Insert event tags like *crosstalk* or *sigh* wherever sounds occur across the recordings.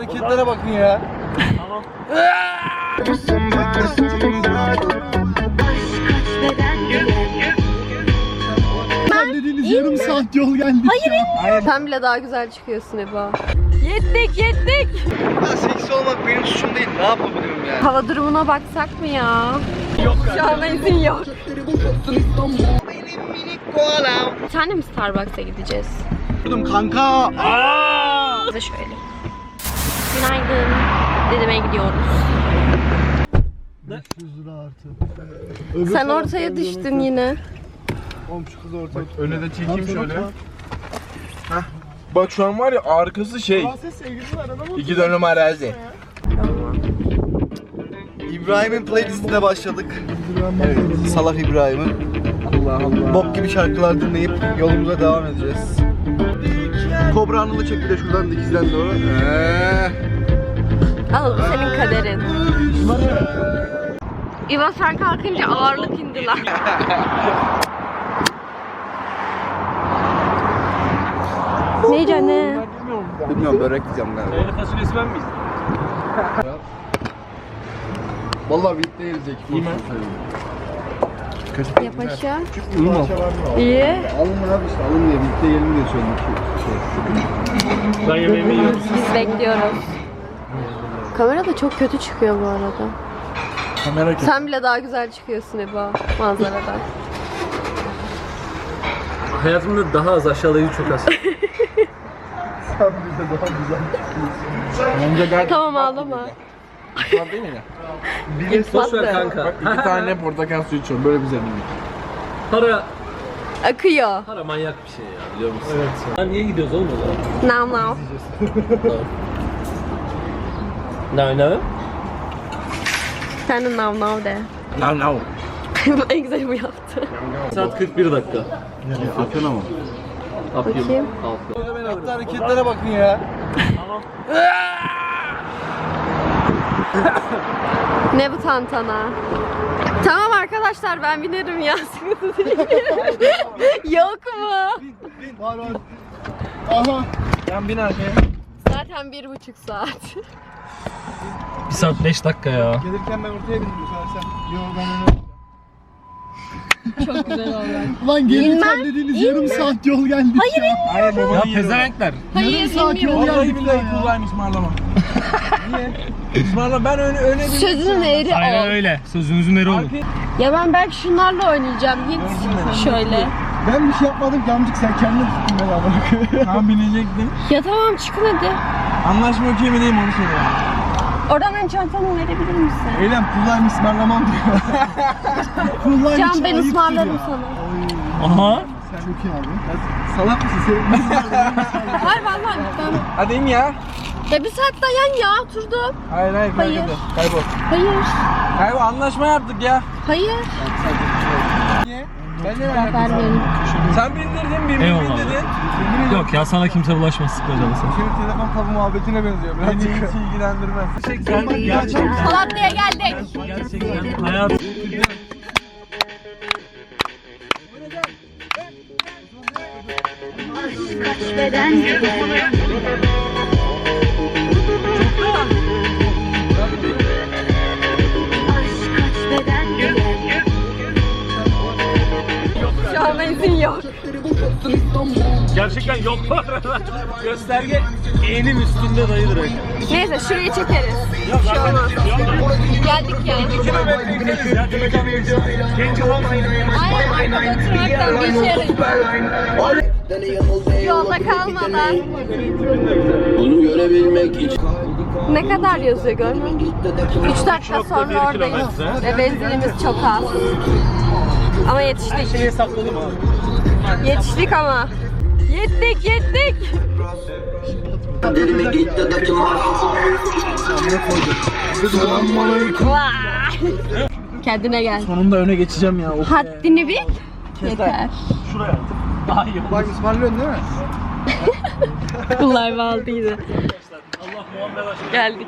hareketlere bakın ya. Sen dediğiniz yarım saat yol geldik ya. Sen bile daha güzel çıkıyorsun Eba. Yettik yettik. Ya seksi olmak benim suçum değil. Ne yapabilirim yani? Hava durumuna baksak mı ya? Yok. Şu an izin yok. Bir tane mi Starbucks'a gideceğiz? Durdum kanka. Bize şöyle. Günaydın. Dedeme gidiyoruz. 500 lira artı. Sen ortaya düştün yine. Oğlum şu kız ortaya tut. Öne de çekeyim şöyle. Hah. Bak şu an var ya arkası şey. Arada mı? İki dönüm arazi. İbrahim'in playlistine başladık. Salak İbrahim'in. Allah Allah. Bok gibi şarkılar dinleyip yolumuza devam edeceğiz. Kobra Anıl'ı çek bir de şuradan dikizden doğru. Eee. Al bu senin kaderin. İva sen kalkınca ağırlık indi lan. *laughs* ne ne? Bilmiyorum börek diyeceğim galiba. Eğri fasulyesi ben miyiz? Vallahi birlikte yeriz ekip. İyi mi? Yap aşağı. İyi. Alın abi işte alın diye birlikte yiyelim diye söyledim. Şey. Ben yemeğimi yiyorum. Biz bekliyoruz. Kamera da çok kötü çıkıyor bu arada. Kamera Sen bile daha güzel çıkıyorsun Eba manzaradan. Hayatımda daha az aşağılayıcı çok az. Bence gayet tamam ağlama. Var değil mi ya? Boş ver kanka. Bak iki tane portakal suyu içiyorum. Böyle bir zenginlik. Para, Akıyor. para manyak bir şey ya biliyor musun? Evet. Lan niye gidiyoruz oğlum o zaman? Now now. Ne ne? Sen de now now de. No no. en güzel bu yaptı. Saat 41 dakika. Akın ama. Yapayım. Bakayım. Yaptığı hareketlere bakın ya. *laughs* Ne bu tantana? Tamam arkadaşlar ben binerim ya sıkıntı *laughs* değil. Yok mu? Var var. Aha. Sen bin arkaya. Zaten bir buçuk saat. 1 saat 5 dakika ya. Gelirken ben ortaya bindim sen. Yo ben öne. Çok güzel oldu. Ulan gelirken dediğiniz yarım saat yol geldik Hayır ya. Hayır Ya pezevenkler. Hayır saat yol inmiyorum. Vallahi geldik billahi ya. ısmarlama. Niye? Ismarla ben öne öne bir Sözün eri ol. öyle. Sözünüzün eri olun. Ya ben belki şunlarla oynayacağım. Git şöyle. Ben bir şey yapmadım ki amcık sen kendin tuttun beni amına Tam binecektin. Ya tamam çıkın hadi. Anlaşma okey mi değil mi onu söyle. Oradan benim çantamı verebilir misin? Eylem kulağımı ısmarlamam diyor. *laughs* Kulağım Can ben ısmarlarım ya. sana. Aha. Çok iyi abi. Salak mısın sen? *laughs* Hayır vallahi ben. Hadi in ya. Ya bir saat dayan ya oturdum. Hayır hayır Hayır. kaybol. Kaybol. Hayır. Kaybol anlaşma yaptık ya. Hayır. Ben de Cevap vermiyorum. Sen bindirdin birbirini Eyvallah. bindirdin. Yok ya sana kimse bulaşmaz canı sen. Senin telefon kabı muhabbetine benziyor Beni hiç ilgilendirmez. Gerçekten, gerçekten, Polatlı'ya geldik. Gerçekten hayat Şu yok. Gerçekten yok bu arada. Gösterge eğinin üstünde dayı direkt. Neyse şurayı çekeriz. Şey olmaz. Geldik ya. Kilometre gideriz ya. Genç olamayın. Aynen arkada oturmaktan geçeriz. Yolda kalmadan. Bunu görebilmek için Ne kadar yazıyor görmüyor musun? 3 dakika sonra oradayız. Ve benzinimiz çok az. Ama yetiştik. Şeyi hesapladım abi. Yetiştik ama. Yettik yettik. kaderime iddiadaki Vay. Kendine gel. Sonunda öne geçeceğim ya. Of. Haddini bil. Yeter. Şuraya. Daha iyi. Bak ısmarlıyorsun değil mi? *laughs* Bunlar valdıydı. Geldik.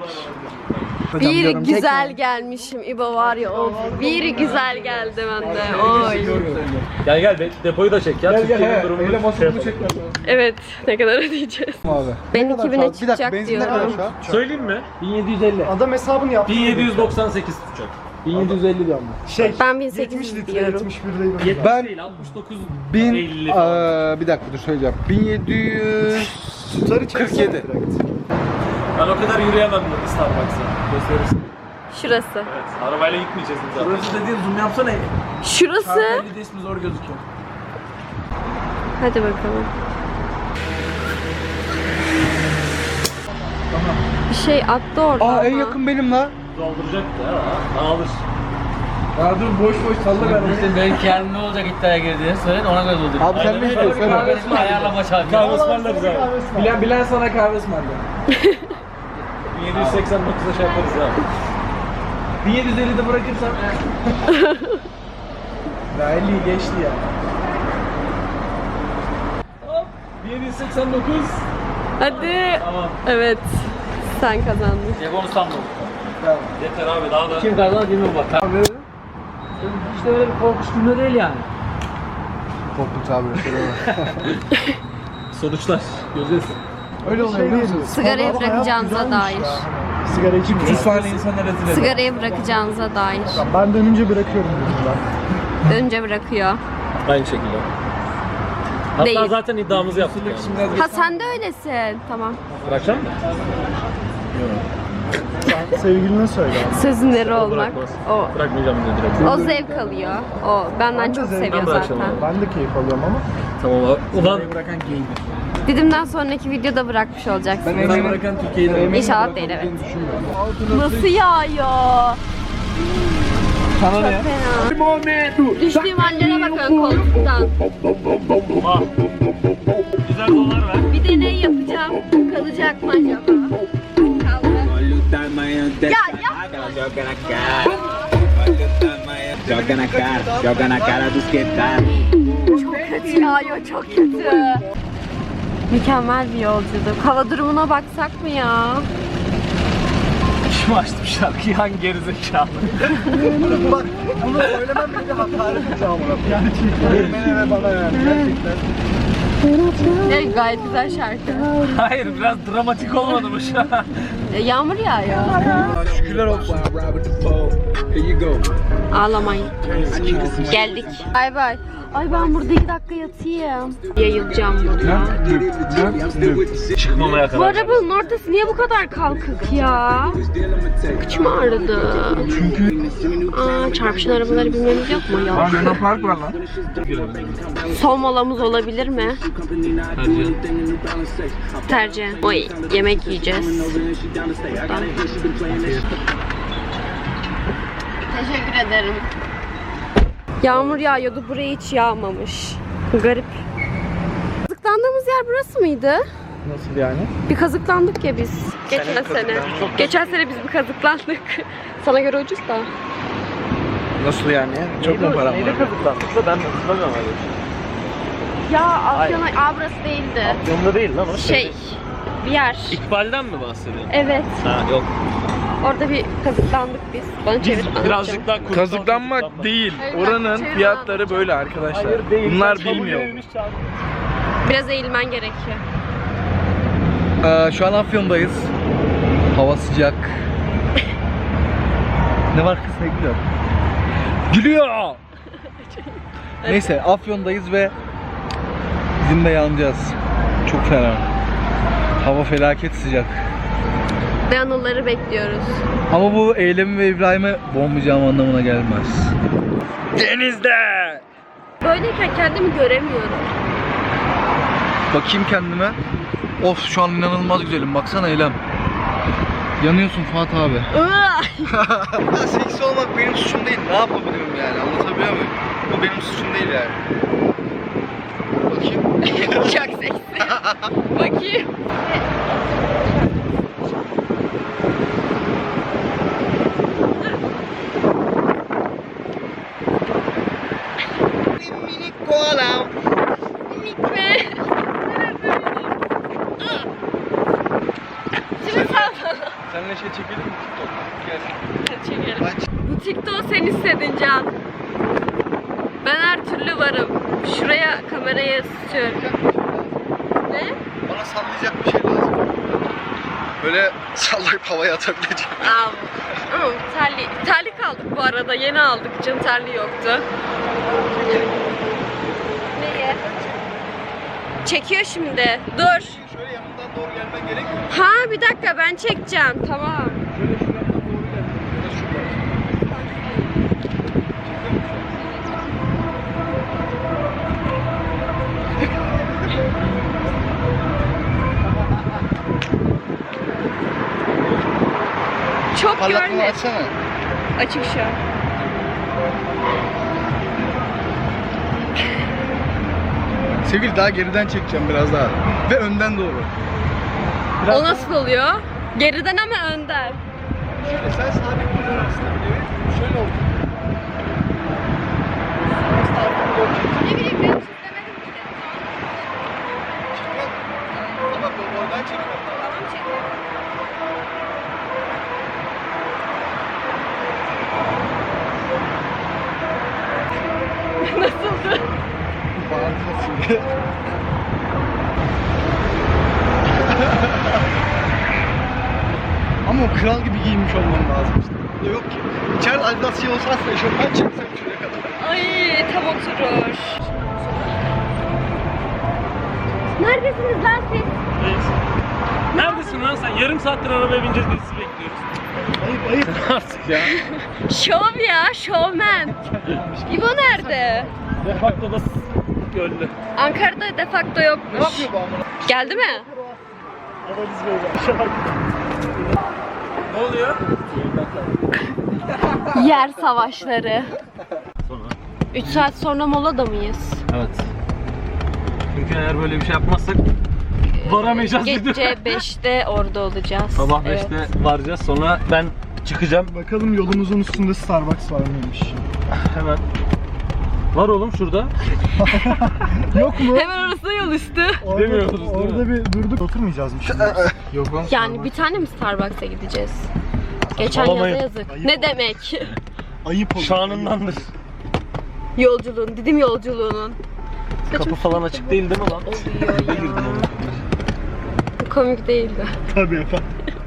Bir güzel gelmişim İbo var ya of. Bir güzel geldi bende. Oy. Gel gel be- depoyu da çek ya. Gel gel Türkiye'nin he. durumunu Öyle şey masasını yapalım. çekme. Evet ne kadar ödeyeceğiz? Abi. Ben Ne kadar 2000'e şu an? Bir dakika çıkacak benzin ne kadar diyorum. şu an? Söyleyeyim mi? 1750. Adam hesabını yaptı. 1798 tutacak. 1750 diyorum Şey. Ben 70 1800 litre diyorum. 71 değil. 70 Ben- değil 69 Bin, 50 falan. eee, bir dakika dur söyleyeceğim. 1747. Ben o kadar yürüyemem Starbucks'a. Gösterirsin. Şurası. Evet. Arabayla gitmeyeceğiz biz zaten. Burası dediğin zoom yapsana. Şurası. Çarpı ismi zor gözüküyor. Hadi bakalım. Bir şey attı orada. Aa en ama. yakın benim la. Dolduracak da ya. Dağılır. Ya dur boş boş salla ben. İşte ben kendim ne olacak iddiaya girdiğini söyle ona göre doldurayım. Abi sen ne istiyorsun? Söyle. Kahvesini ayarlama çarpı. Kahve ısmarlarız abi. Bilen, bilen sana kahve ısmarlıyor. *laughs* 1789'a şey yaparız ya. 1750'de bırakırsam. *laughs* Daha 50'yi geçti ya. Hop. 1789. Hadi. Tamam. Evet. Sen kazandın. Cebonu sandım. Yeter abi daha da. Kim kazanır bilmiyorum bak. İşte öyle bir korkunç cümle değil yani. Korkunç abi. *laughs* Sonuçlar. Göreceğiz. Öyle oluyor biliyor musun? Sigarayı bırakacağınıza dair. Sigara içmiyorum. 30 saniye insanlara rezil eder. Sigarayı bırakacağınıza dair. Ben dönünce bırakıyorum dedim ben. Önce bırakıyor. Aynı şekilde. Hatta Değil. zaten iddiamızı yaptık yani. Şimdi Ha sen de öylesin. Tamam. Bırakacak mısın? Sen sevgiline söyle. Sözünleri olmak. bırakmaz. O. Bırakmayacağım direkt. O zevk alıyor. O benden çok seviyor Ben bırakacağım zaten. abi. Ben de keyif alıyorum ama. Tamam abi. Ulan Sigarayı bırakan gaydir. Didim'den sonraki videoda bırakmış olacaksın. Sigarayı bırakan Türkiye'de. İnşallah değil evet. Nasıl yağıyor? Sana Çok ne? fena. Düştüğüm hallere bakın koltuktan. güzel dolar ver. Bir deney yapacağım. Kalacak mı acaba? Ya yapma. Joga na cara, joga na cara dos que tá. Çok kötü yağıyor, çok kötü. Mükemmel bir yolculuk. Hava durumuna baksak mı ya? Kim açtı bu şarkıyı? Hangi gerizekalı? *laughs* Bak bunu söylemem bile hakaret edeceğim ona. Gerçekten. Bana ve bana yani. Gerçekten. Evet, gayet güzel şarkı. Hayır biraz dramatik olmadı mı şu an? E, Yağmur yağıyor. Şükürler olsun. Here you go. Ağlamayın. Geldik. Bay bay. Ay ben burada iki dakika yatayım. Yayılacağım burada. Çıkmamaya Bu kadar. arabanın ortası niye bu kadar kalkık ya? Kıçım ağrıdı. Çünkü... Aa, çarpışan arabaları bilmemiz yok mu? Yok. Luna Park var lan. Son molamız olabilir mi? Tercih. Oy, yemek yiyeceğiz. Teşekkür ederim. Yağmur yağıyordu, buraya hiç yağmamış. Garip. Kazıklandığımız yer burası mıydı? Nasıl yani? Bir kazıklandık ya biz. Geçen sene. Geçen sene biz bir kazıklandık. *laughs* Sana göre ucuz da. Nasıl yani? Çok mu param var? Neyle kazıklandık da ben hatırlamıyorum öyle şey. Ya Afyon'a, aa burası değildi. Yolunda değil lan o. Şey, bir yer. İkbal'den mi bahsediyorsun? Evet. Ha yok. Orada bir kazıklandık biz. Bana çevir anlatacağım. Birazcık daha kurtar. Kazıklanmak değil. Hayır, Oranın çevir fiyatları böyle arkadaşlar. Hayır değil. Bunlar kabul bilmiyor. Biraz eğilmen gerekiyor. Ee, şu an Afyon'dayız. Hava sıcak. *laughs* ne var kız ne gülüyor? Gülüyor! *laughs* Neyse Afyon'dayız ve bizim de yanacağız. Çok fena. Hava felaket sıcak. Ve anıları bekliyoruz. Ama bu eylemi ve İbrahim'e boğmayacağım anlamına gelmez. Denizde! Böyleyken kendimi göremiyorum. Bakayım kendime. Of şu an inanılmaz güzelim. Baksana Eylem. Yanıyorsun Fuat abi. *laughs* seksi olmak benim suçum değil. Ne yapabilirim yani? Anlatabiliyor muyum? Bu benim suçum değil yani. Bakayım. *laughs* Çok seksi. *laughs* Bakayım. Minik koalam. Minik be. Neresi minik? Seninle şey çekelim mi? Gel. Hadi çekelim. Aç. Bu TikTok'u sen istedin Can. Ben her türlü varım. Şuraya kamerayı tutuyorum. Ne? Bana sallayacak bir şey lazım. Böyle sallayıp havaya atabileceğim. Aa, ama terli, terli kaldık bu arada. Yeni aldık. Can terli yoktu. Neye? Çekiyor şimdi. Dur. Şöyle yanından doğru gelmen gerek mi? Ha bir dakika ben çekeceğim. Tamam. Çok Parlaklığını görme. açsana. Açık şu an. Sevil daha geriden çekeceğim biraz daha. Ve önden doğru. Biraz O nasıl oluyor? Geriden ama önden. Şöyle sen sabit duracaksın aslında videoyu. Şöyle oldu. Aslında arkana doğru çek. Ne bileyim ben çizemedim ki. Çekmez. Ama bu oradan çekmem lazım. Tamam çekiyorum. Nasıldı? *laughs* Şimdi. Ama o kral gibi giyinmiş olmam lazım işte. O yok ki. İçeride Adidas şey olsa aslında eşofman çeksem şuraya kadar. Ay tam oturur. Neredesiniz lan siz? Neredesin lan sen? Yarım saattir arabaya bineceğiz biz sizi bekliyoruz. Ayıp ayıp. Artık ya. *laughs* Şov ya, şovmen. İbo nerede? Defakto da göllü. Ankara'da defakto yokmuş. Ne yapıyor bu amına? Geldi mi? Ne oluyor? *laughs* Yer savaşları. 3 saat sonra mola da mıyız? Evet. Çünkü eğer böyle bir şey yapmazsak varamayacağız bir Gece de. 5'te orada olacağız. Sabah Evet. 5'te varacağız sonra ben çıkacağım Bakalım yolumuzun üstünde Starbucks var mıymış? hemen. Var oğlum şurada. *laughs* Yok mu? Hemen orası da yol üstü. Orada, Demiyoruz, değil orada bir durduk. Oturmayacağız mı şimdi? *laughs* Yok lan. Yani bir tane mi Starbucks'a gideceğiz? Geçen yaza yazık. Ayıp Ne demek? *laughs* Ayıp olur. Şanındandır. Yolculuğun, Didim yolculuğunun. Kapı falan açık değil değil mi lan? Oluyor ya. Komik değildi. Tabii efendim.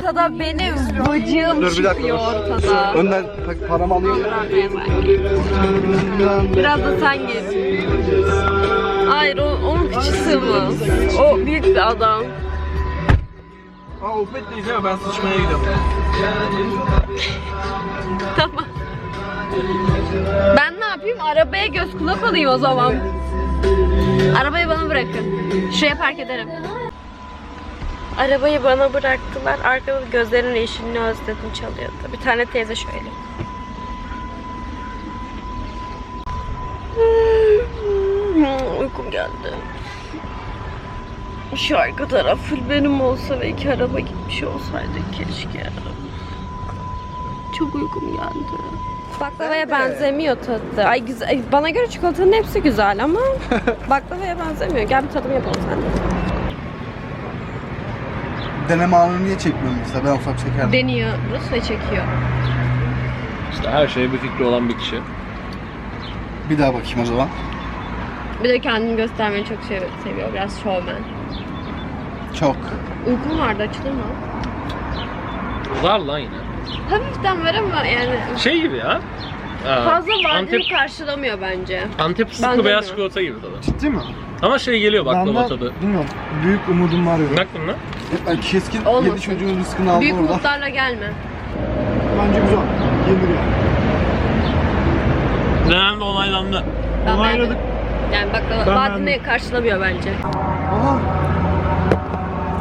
Ortada benim bacığım Dur bir dakika. çıkıyor ortada. Önden pa- paramı alayım. Biraz da sen git. Hayır o, onun kıçı sığmaz. O büyük bir adam. Aa Opet'teyiz ama ben sıçmaya gidiyorum. *laughs* Tamam. Ben ne yapayım? Arabaya göz kulak olayım o zaman. Arabayı bana bırakın. Şuraya park ederim. Arabayı bana bıraktılar. Arkada gözlerin yeşilini özledim çalıyordu. Bir tane teyze şöyle. Uykum geldi. Şu arka taraf full benim olsa ve iki araba gitmiş olsaydı keşke. Çok uykum geldi. Baklavaya benzemiyor tadı. Ay güzel. ay, Bana göre çikolatanın hepsi güzel ama *laughs* baklavaya benzemiyor. Gel bir tadım yapalım sen de. Deneme anını niye çekmiyorum mesela? Ben ufak çekerdim. Deniyor Rus ve çekiyor. İşte her şeye bir fikri olan bir kişi. Bir daha bakayım o zaman. Bir de kendini göstermeyi çok sev- seviyor. Biraz showman. Çok. Uykum vardı açılır mı? Var lan yine. Hafiften var ama yani Şey gibi ya. Aa, fazla vaadini Antep, karşılamıyor bence. Antep fıstıklı beyaz çikolata gibi tadı. Ciddi mi? Ama şey geliyor baklava Ben de tadı. bilmiyorum. Büyük umudum var ya. Bak bunlar. Ben keskin Olmasın. yedi çocuğun rızkını aldım Büyük orada. umutlarla gelme. Bence güzel. Yenir yani. Denendi onaylandı. Ben Onayladık. beğenmedim. Yani baklava Ben vaadini beğendim. karşılamıyor bence. Aha.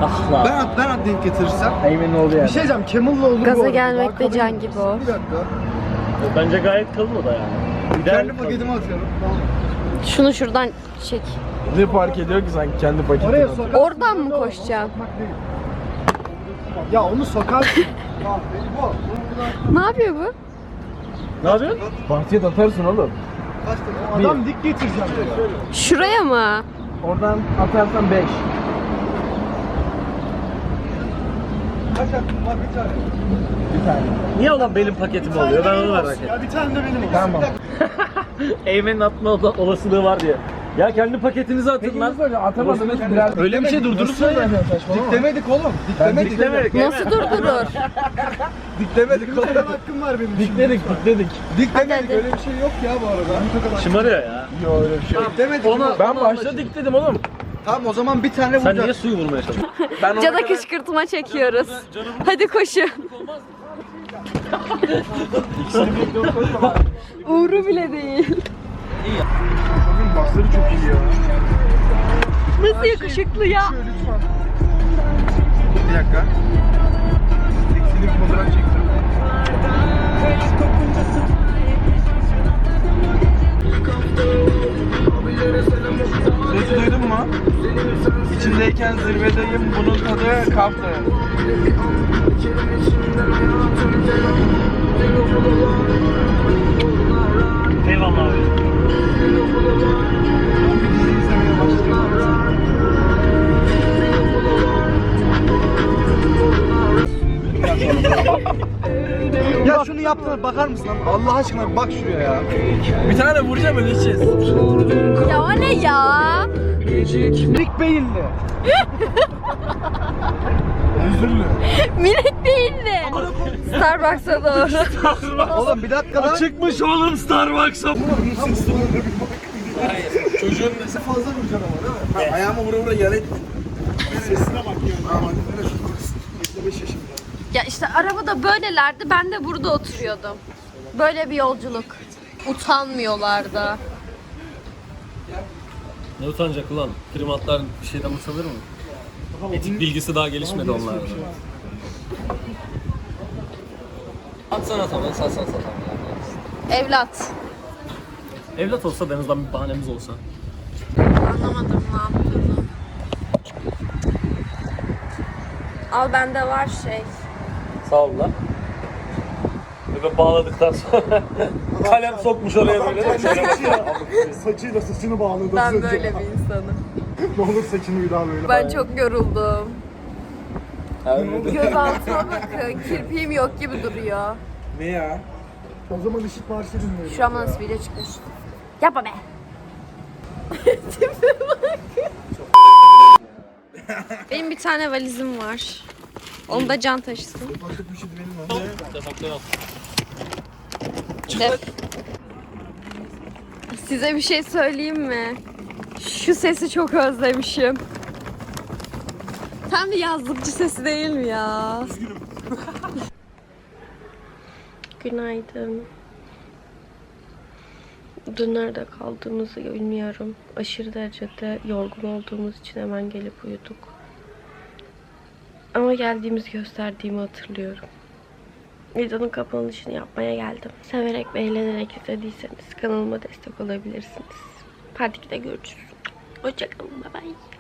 Ah lan. Ben, ben denk getirirsem. Eymen'in olduğu Bir yer. şey diyeceğim Camel'la olur bu Gaza arada. gelmekte Daha can kabul- gibi o. Bir dakika. Bence gayet kalın o da yani. Kendi paketimi atıyorum. Şunu şuradan çek. Ne fark ediyor ki sanki kendi paketini atıyor. Oradan mı koşacaksın? Ya onu sokar. *laughs* Ne yapıyor bu? Ne yapıyorsun? Bahçeye de atarsın oğlum. Adam dik getireceğim diyor. Şuraya mı? Oradan atarsan 5. Kaç attın? Bak bir tane. Bir tane. Niye olan benim paketim oluyor? Ben onu merak ettim. Ya bir tane de benim olsun. Tamam. *laughs* Eymen'in atma ola- olasılığı var diye. Ya kendi paketinizi atın lan. Atamadınız Öyle bir şey durdurursa ya. Diklemedik oğlum. Diklemedik. Diklemedik. Nasıl durdurur? *laughs* Diklemedik oğlum. Benim hakkım var benim. Dikledik, dikledik. Diklemedik. Öyle bir şey yok ya bu arada. Şımarıyor ya. Yok öyle bir şey. Diklemedik. Ben başta dikledim oğlum. Tamam o zaman bir tane Sen niye suyu vurmaya çalışıyorsun? *laughs* Cada kadar- kışkırtma çekiyoruz. Hadi koşun. Uğru bile değil. Basları çok iyi ya. Nasıl yakışıklı ya? Bir dakika. Seksili bir fotoğraf çektim. Sesi duydun mu? İçindeyken zirvedeyim bunun tadı kaftı. Eyvallah abi. Yaptığına bakar mısın lan? Allah aşkına bak şuraya ya. Bir tane vuracağım öyle içeceğiz. Ya o ne ya? Dik beyinli. Özürlü. Minik değildi. Starbucks'a doğru. Oğlum bir dakika lan. Çıkmış oğlum Starbucks'a. Çocuğun nesi fazla vuracaksın ama değil mi? Ha, ayağımı vura vura yer ettin. Sesine bak ya. Aman. 25 yaşında. Ya işte arabada böylelerdi. Ben de burada oturuyordum. Böyle bir yolculuk. Utanmıyorlar da. Ne utanacak ulan? Primatlar bir şeyden utanır mı? Etik bilgisi daha gelişmedi onlarda. Atsana tamam, satsan satan. Evlat. Evlat olsa da en azından bir bahanemiz olsa. Anlamadım ne yaptığını. Al bende var şey. Sağ ol lan. Böyle bağladıktan sonra kalem sokmuş oraya böyle. Saçıyla saçını bağladı. Ben böyle bir insanım. *laughs* Ne olur saçını bir daha böyle. Ben çok yoruldum. Göz altıma bakın. Kirpiğim yok gibi duruyor. Ne ya? O zaman ışık marşı dinleyelim. Şu an nasıl video çıkmış. Yapma be. *laughs* Benim bir tane valizim var. Onu da can taşısın. Size bir şey söyleyeyim mi? Şu sesi çok özlemişim. Tam bir yazlıkçı sesi değil mi ya? *laughs* Günaydın. Dün nerede kaldığımızı bilmiyorum. Aşırı derecede yorgun olduğumuz için hemen gelip uyuduk. Ama geldiğimiz gösterdiğimi hatırlıyorum. Videonun kapanışını yapmaya geldim. Severek ve eğlenerek izlediyseniz kanalıma destek olabilirsiniz. Partide görüşürüz. Hoşçakalın. Bye bye.